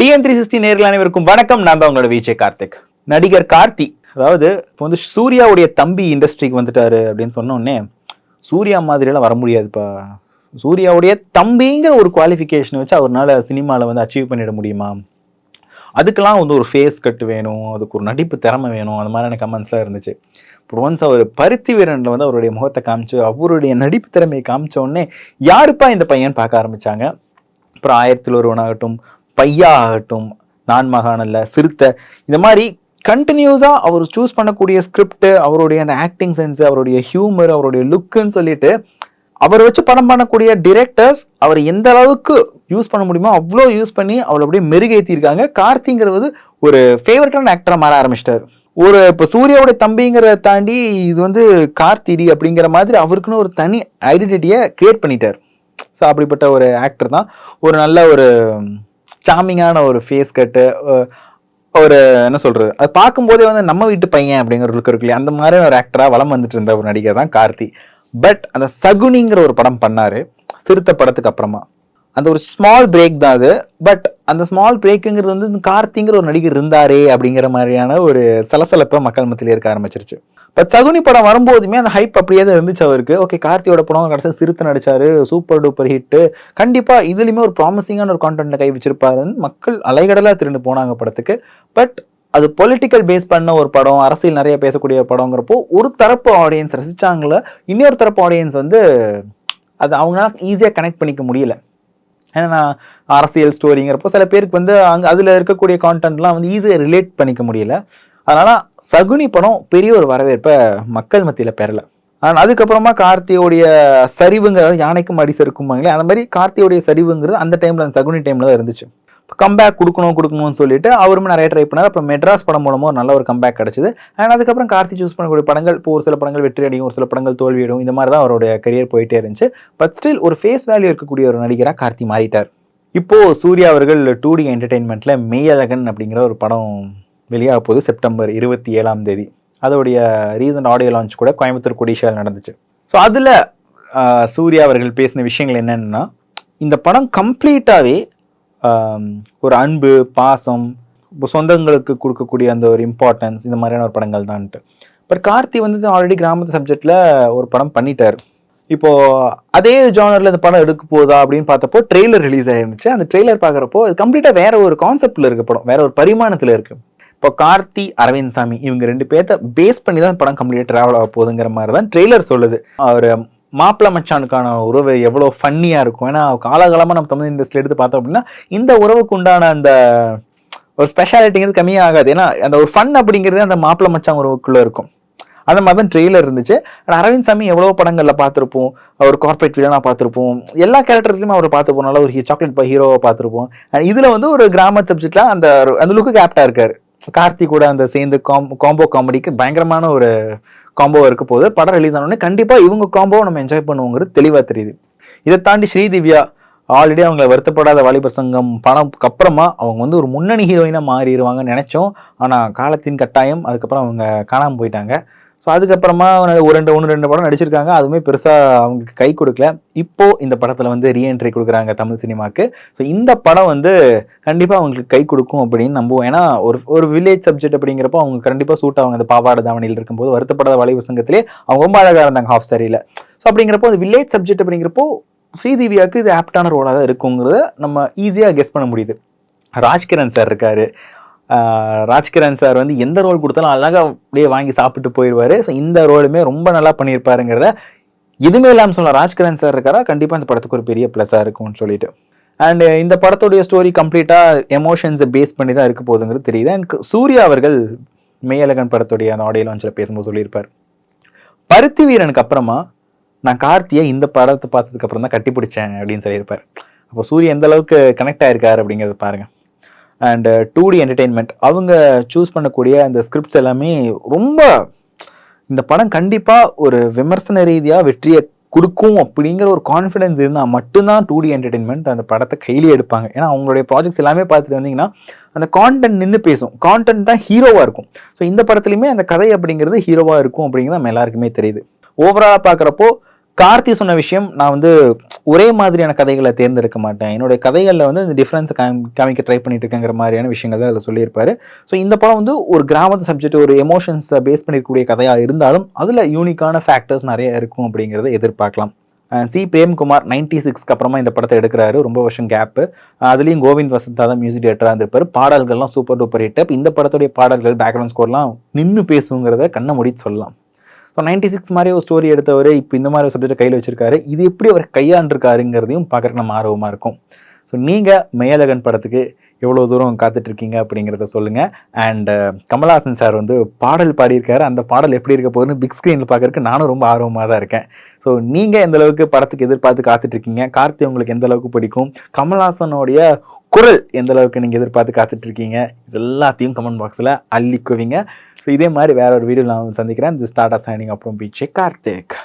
TN three sixty நேர்கள் அனைவருக்கும் வணக்கம். நான் தான் உங்களோட விஜய் கார்த்திக். நடிகர் கார்த்தி அதாவது இப்போ வந்து சூர்யாவுடைய தம்பி இண்டஸ்ட்ரிக்கு வந்துட்டாரு அப்படின்னு சொன்னோடனே சூர்யா மாதிரியெல்லாம் வர முடியாதுப்பா. சூர்யாவுடைய தம்பிங்கிற ஒரு குவாலிஃபிகேஷனை வச்சு அவர்னால சினிமாவில் வந்து அச்சீவ் பண்ணிட முடியுமா? அதுக்கெல்லாம் வந்து ஒரு ஃபேஸ் கட் வேணும் அதுக்கு ஒரு நடிப்பு திறமை வேணும் அந்த மாதிரியான கமெண்ட்ஸ்லாம் இருந்துச்சு. இப்போ ஒன்ஸ் அவர் பருத்தி வீரனில் வந்து அவருடைய முகத்தை காமிச்சு அவருடைய நடிப்பு திறமையை காமிச்ச உடனே யாருப்பா இந்த பையன் பார்க்க ஆரம்பிச்சாங்க? அப்புறம் ஆயிரத்தில் ஒருவனாகட்டும் பையா ஆகட்டும் நான் மகானல்ல சிறுத்தை. இந்த மாதிரி கண்டினியூஸாக அவர் சூஸ் பண்ணக்கூடிய ஸ்கிரிப்ட் அவருடைய அந்த ஆக்டிங் சென்ஸ் அவருடைய ஹியூமர் அவருடைய லுக்குன்னு சொல்லிட்டு அவர் வச்சு படம் பண்ணக்கூடிய டிரெக்டர்ஸ் அவர் எந்த அளவுக்கு யூஸ் பண்ண முடியுமோ அவ்வளோ யூஸ் பண்ணி அவளை அப்படியே மெருகேற்றிருக்காங்க கார்த்திங்கிறது ஒரு ஃபேவரட்டான ஆக்டராக மாற ஆரம்பிச்சிட்டார். ஒரு இப்போ சூர்யாவுடைய தம்பிங்கிறத தாண்டி இது வந்து கார்த்திடி அப்படிங்கிற மாதிரி அவருக்குன்னு ஒரு தனி ஐடென்டிட்டியை கிரியேட் பண்ணிட்டார். ஸோ அப்படிப்பட்ட ஒரு ஆக்டர் தான். ஒரு நல்ல ஒரு சாமிங்கான ஒரு ஃபேஸ் கட்டு ஒரு என்ன சொல்றது அது பார்க்கும்போதே வந்து நம்ம வீட்டு பையன் அப்படிங்கிற லுக் இருக்கு இல்லையா? அந்த மாதிரியான ஒரு ஆக்டரா வளம் வந்துட்டு இருந்த ஒரு நடிகர் தான் கார்த்தி. பட் அந்த சகுனிங்கிற ஒரு படம் பண்ணாரு சிறுத்த படத்துக்கு அப்புறமா. அந்த ஒரு ஸ்மால் பிரேக் தான் அது. பட் அந்த ஸ்மால் பிரேக்குங்கிறது வந்து கார்த்திங்கிற ஒரு நடிகர் இருந்தாரே அப்படிங்கிற மாதிரியான ஒரு சலசலப்பை மக்கள் மத்தியில் இருக்க ஆரம்பிச்சிருச்சு. சகுனி படம் வரும்போதுமே அந்த ஹைப் அப்படியே தான் இருந்துச்சு அவருக்கு. ஓகே கார்த்தியோட படம் கடைசி சிறுத்தை நடிச்சாரு சூப்பர் டூப்பர் ஹிட்டு கண்டிப்பாக இதுலையுமே ஒரு ப்ராமிசிங்கான ஒரு கான்டென்ட்ல கை வச்சிருப்பாருன்னு மக்கள் அலைகடலாக திருண்டு போனாங்க படத்துக்கு. பட் அது பொலிட்டிக்கல் பேஸ் பண்ண ஒரு படம் அரசியல் நிறைய பேசக்கூடிய ஒரு படங்கிறப்போ ஒரு தரப்பு ஆடியன்ஸ் ரசிச்சாங்கள இன்னொரு தரப்பு ஆடியன்ஸ் வந்து அது அவங்களால ஈஸியாக கனெக்ட் பண்ணிக்க முடியல. ஏன்னா நான் அரசியல் ஸ்டோரிங்கிறப்போ சில பேருக்கு வந்து அங்கே அதில் இருக்கக்கூடிய கான்டென்ட்லாம் வந்து ஈஸியாக ரிலேட் பண்ணிக்க முடியல. அதனால சகுனி படம் பெரிய ஒரு வரவேற்பை மக்கள் மத்தியில் பெறல. ஆனால் அதுக்கப்புறமா கார்த்தியோடைய சரிவுங்கிறது யானைக்கும் அடி சறுக்குமாங்களே அந்த மாதிரி கார்த்தியோடைய சரிவுங்கிறது அந்த டைம்ல அந்த சகுனி டைம்ல தான் இருந்துச்சு. கம்பேக் கொடுக்கணும் கொடுக்கணும்னு சொல்லிட்டு அவருமே நிறைய ட்ரை பண்ணார். அப்புறம் மெட்ராஸ் படம் மூலமாக ஒரு நல்ல ஒரு கம்பேக் கிடச்சிது. அண்ட் அதுக்கப்புறம் கார்த்தி சூஸ் பண்ணக்கூடிய படங்கள் இப்போ ஒரு சில படங்கள் வெற்றி அடையும் ஒரு சில படங்கள் தோல்வியிடும் இந்த மாதிரி தான் அவருடைய கரியர் போயிட்டே இருந்துச்சு. பட் ஸ்டில் ஒரு ஃபேஸ் வேல்யூ இருக்கக்கூடிய ஒரு நடிகராக கார்த்தி மாறிட்டார். இப்போது சூர்யா அவர்கள் டூ டி என்டர்டெயின்மெண்ட்ல மெய்யழகன் அப்படிங்கிற ஒரு படம் வெளியாக போகுது செப்டம்பர் இருபத்தி ஏழாம் தேதி. அதோடைய ரீசன்ட் ஆடியோ லான்ச் கூட கோயம்புத்தூர் கொடிஷால் நடந்துச்சு. ஸோ அதில் சூர்யா அவர்கள் பேசின விஷயங்கள் என்னென்னா இந்த படம் கம்ப்ளீட்டாகவே ஒரு அன்பு பாசம் இப்போ சொந்தங்களுக்கு கொடுக்கக்கூடிய அந்த ஒரு இம்பார்ட்டன்ஸ் இந்த மாதிரியான ஒரு படங்கள் தான்ட்டு. பட் கார்த்தி வந்து ஆல்ரெடி கிராமத்து சப்ஜெக்டில் ஒரு படம் பண்ணிட்டார். இப்போது அதே ஜானரில் இந்த படம் எடுக்க போதா அப்படின்னு பார்த்தப்போ ட்ரெய்லர் ரிலீஸ் ஆயிருந்துச்சு. அந்த ட்ரெய்லர் பார்க்குறப்போ அது கம்ப்ளீட்டாக வேற ஒரு கான்செப்டில் இருக்க படம் வேற ஒரு பரிமாணத்தில் இருக்குது இப்போ கார்த்தி அரவிந்த் சாமி இவங்க ரெண்டு பேர்த்த பேஸ் பண்ணி தான் படம் கம்ப்ளீட்டாக ட்ராவல் ஆக போகுதுங்கிற மாதிரி தான் ட்ரெய்லர் சொல்லுது. அவர் மாப்பிள்ள மச்சானுக்கான உறவு எவ்வளோ ஃபன்னியாக இருக்கும். ஏன்னா காலகாலமாக நம்ம தமிழ் இண்டஸ்ட்ரியில் எடுத்து பார்த்தோம் அப்படின்னா இந்த உறவுக்கு உண்டான அந்த ஒரு ஸ்பெஷாலிட்டிங்கிறது கம்மியாக ஆகாது. ஏன்னா அந்த ஒரு ஃபன் அப்படிங்கிறது அந்த மாப்பிள்ள மச்சான் உறவுக்குள்ளே இருக்கும். அந்த மாதிரி தான் ட்ரெய்லர் இருந்துச்சு அரவிந்த் சாமி எவ்வளோ படங்களில் பார்த்துருப்போம். அவர் கார்பரேட் வில்லனாக பார்த்துருப்போம். எல்லா கேரக்டர்ஸ்லையும் அவர் பார்த்துருப்போம். நல்லா ஒரு சாக்லேட் ஹீரோவை பார்த்துருப்போம். இதில் வந்து ஒரு கிராம சப்ஜெக்டில் அந்த அந்த லுக்கு ஆப்டாக இருக்கார். கார்த்தி கூட அந்த சேர்ந்து காம் காம்போ காமெடிக்கு பயங்கரமான ஒரு காம்போ இருக்க போது படம் ரிலீஸ் ஆனோடனே கண்டிப்பாக இவங்க காம்போவை நம்ம என்ஜாய் பண்ணுவோங்கிறது தெளிவாக தெரியுது. இதை தாண்டி ஸ்ரீதிவ்யா ஆல்ரெடி அவங்கள வருத்தப்படாத வாலிபர் சங்கம் பணம்க்கு அப்புறமா அவங்க வந்து ஒரு முன்னணி ஹீரோயினாக மாறிடுவாங்கன்னு நினச்சோம். ஆனால் காலத்தின் கட்டாயம் அதுக்கப்புறம் அவங்க காணாமல் போயிட்டாங்க. ஸோ அதுக்கப்புறமா ஒரு ரெண்டு ஒன்று ரெண்டு படம் நடிச்சிருக்காங்க. அதுவுமே பெருசாக அவங்களுக்கு கை கொடுக்கல. இப்போ இந்த படத்தில் வந்து ரீஎன்ட்ரி கொடுக்குறாங்க தமிழ் சினிமாக்கு. ஸோ இந்த படம் வந்து கண்டிப்பாக அவங்களுக்கு கை கொடுக்கும் அப்படின்னு நம்புவோம். ஏன்னா ஒரு ஒரு வில்லேஜ் சப்ஜெக்ட் அப்படிங்கிறப்போ அவங்க கண்டிப்பாக சூட் ஆகும் அந்த பாவாட தாவணியில் இருக்கும்போது வருத்தப்படாத வளைவு சங்கத்திலே அவங்க ரொம்ப அழகாக இருந்தாங்க ஹாஃப் சாரியில் ஸோ அப்படிங்கிறப்போ அந்த வில்லேஜ் சப்ஜெக்ட் அப்படிங்கிறப்போ ஸ்ரீதேவியாவுக்கு இது ஆப்டான ரோலாக தான் இருக்குங்கிறத நம்ம ஈஸியாக கெஸ் பண்ண முடியுது. ராஜ்கிரண் சார் இருக்காரு. ராஜ்கிரண் சார் வந்து எந்த ரோல் கொடுத்தாலும் அழகாக அப்படியே வாங்கி சாப்பிட்டு போயிடுவார். ஸோ இந்த ரோலுமே ரொம்ப நல்லா பண்ணியிருப்பாருங்கிறத எதுவுமே இல்லாமல் சொல்லலாம் ராஜ்கிரண் சார் இருக்காரா? கண்டிப்பாக இந்த படத்துக்கு ஒரு பெரிய ப்ளஸ்ஸாக இருக்கும்னு சொல்லிட்டு. அண்ட் இந்த படத்துடைய ஸ்டோரி கம்ப்ளீட்டாக எமோஷன்ஸை பேஸ் பண்ணி தான் இருக்க போகுதுங்கிறது தெரியுது. அண்ட் சூர்யா அவர்கள் மேயழகன் படத்துடைய அந்த ஆடியோ லான்ச்சில் பேசும்போது சொல்லியிருப்பார். பருத்தி வீரனுக்கு அப்புறமா நான் கார்த்தியை இந்த படத்தை பார்த்ததுக்கு அப்புறம் தான் கட்டி பிடிச்சேன் அப்படின்னு சொல்லியிருப்பார். அப்போ சூர்யா எந்த அளவுக்கு கனெக்ட் ஆயிருக்காரு அப்படிங்கிறத பாருங்கள் அண்டு டூ டி என்டர்டெயின்மெண்ட் அவங்க சூஸ் பண்ணக்கூடிய அந்த ஸ்கிரிப்ட்ஸ் எல்லாமே ரொம்ப இந்த படம் கண்டிப்பாக ஒரு விமர்சன ரீதியாக வெற்றியை கொடுக்கும் அப்படிங்கிற ஒரு கான்ஃபிடன்ஸ் இருந்தால் மட்டும்தான் டூ டி என்டர்டெயின்மெண்ட் அந்த படத்தை கையிலே எடுப்பாங்க. ஏன்னா அவங்களுடைய ப்ராஜெக்ட்ஸ் எல்லாமே பார்த்துட்டு வந்தீங்கன்னா அந்த கான்டென்ட் நின்று பேசும். கான்டென்ட் தான் ஹீரோவாக இருக்கும். ஸோ இந்த படத்துலையுமே அந்த கதை அப்படிங்கிறது ஹீரோவாக இருக்கும் அப்படிங்கிறது நம்ம எல்லாருக்குமே தெரியுது. ஓவராலாக பார்க்குறப்போ கார்த்தி சொன்ன விஷயம் நான் வந்து ஒரே மாதிரியான கதைகளை தேர்ந்தெடுக்க மாட்டேன். என்னுடைய கதைகளில் வந்து இந்த டிஃப்ரென்ஸ் காமிக்க ட்ரை பண்ணிட்டு இருக்கேங்கிற மாதிரியான விஷயங்கள் தான் அதில் சொல்லியிருப்பாரு. ஸோ இந்த படம் வந்து ஒரு கிராமத்து சப்ஜெக்ட் ஒரு எமோஷன்ஸை பேஸ் பண்ணிருக்கக்கூடிய கதையாக இருந்தாலும் அதில் யூனிக்கான ஃபேக்டர்ஸ் நிறைய இருக்கும் அப்படிங்கிறத எதிர்பார்க்கலாம். சி. பிரேம்குமார் நைன்டி சிக்ஸ்க்கு அப்புறமா இந்த படத்தை எடுக்கிறாரு. ரொம்ப வருஷம் கேப்பு அதுலேயும் கோவிந்த் வசந்தா தான் மியூசிக் டேரக்டராக இருந்திருப்பாரு. பாடல்கள்லாம் சூப்பர் டூப்பர் ஹிட் இந்த படத்துடைய பாடல்கள் பேக்ரவுண்ட் ஸ்கோர்லாம் நின்று பேசுங்கிறத கண்ணை மூடிட்டு சொல்லலாம். ஸோ நைன்டி சிக்ஸ் மாதிரி ஒரு ஸ்டோரி எடுத்தவர் இப்போ இந்த மாதிரி ஒரு சப்ஜெக்ட் கையில் வச்சிருக்காரு. இது எப்படி அவர் கையாண்டிருக்காருங்கிறதையும் பார்க்குறக்கு நம்ம ஆர்வமாக இருக்கும். ஸோ நீங்கள் மேலகன் படத்துக்கு எவ்வளோ தூரம் காத்துட்டு இருக்கீங்க அப்படிங்கிறத சொல்லுங்கள் அண்டு uh, கமல்ஹாசன் சார் வந்து பாடல் பாடியிருக்காரு. அந்த பாடல் எப்படி இருக்க போகுதுன்னு பிக் ஸ்க்ரீனில் பார்க்குறக்கு நானும் ரொம்ப ஆர்வமாக தான் இருக்கேன். ஸோ நீங்கள் எந்தளவுக்கு படத்துக்கு எதிர்பார்த்து காத்துட்டு இருக்கீங்க கார்த்தி உங்களுக்கு எந்த அளவுக்கு பிடிக்கும்? கமல்ஹாசனுடைய குரல் எந்த அளவுக்கு நீங்கள் எதிர்பார்த்து காத்துட்டு இருக்கீங்க இது எல்லாத்தையும் கமெண்ட் பாக்ஸில் அள்ளிக்குவீங்க. ஸோ இதே மாதிரி வேற ஒரு வீடியோ நான் சந்திக்கிறேன். இந்த ஸ்டார்ட் சைனிங் அப்புறம் பீச்சே கார்த்திக்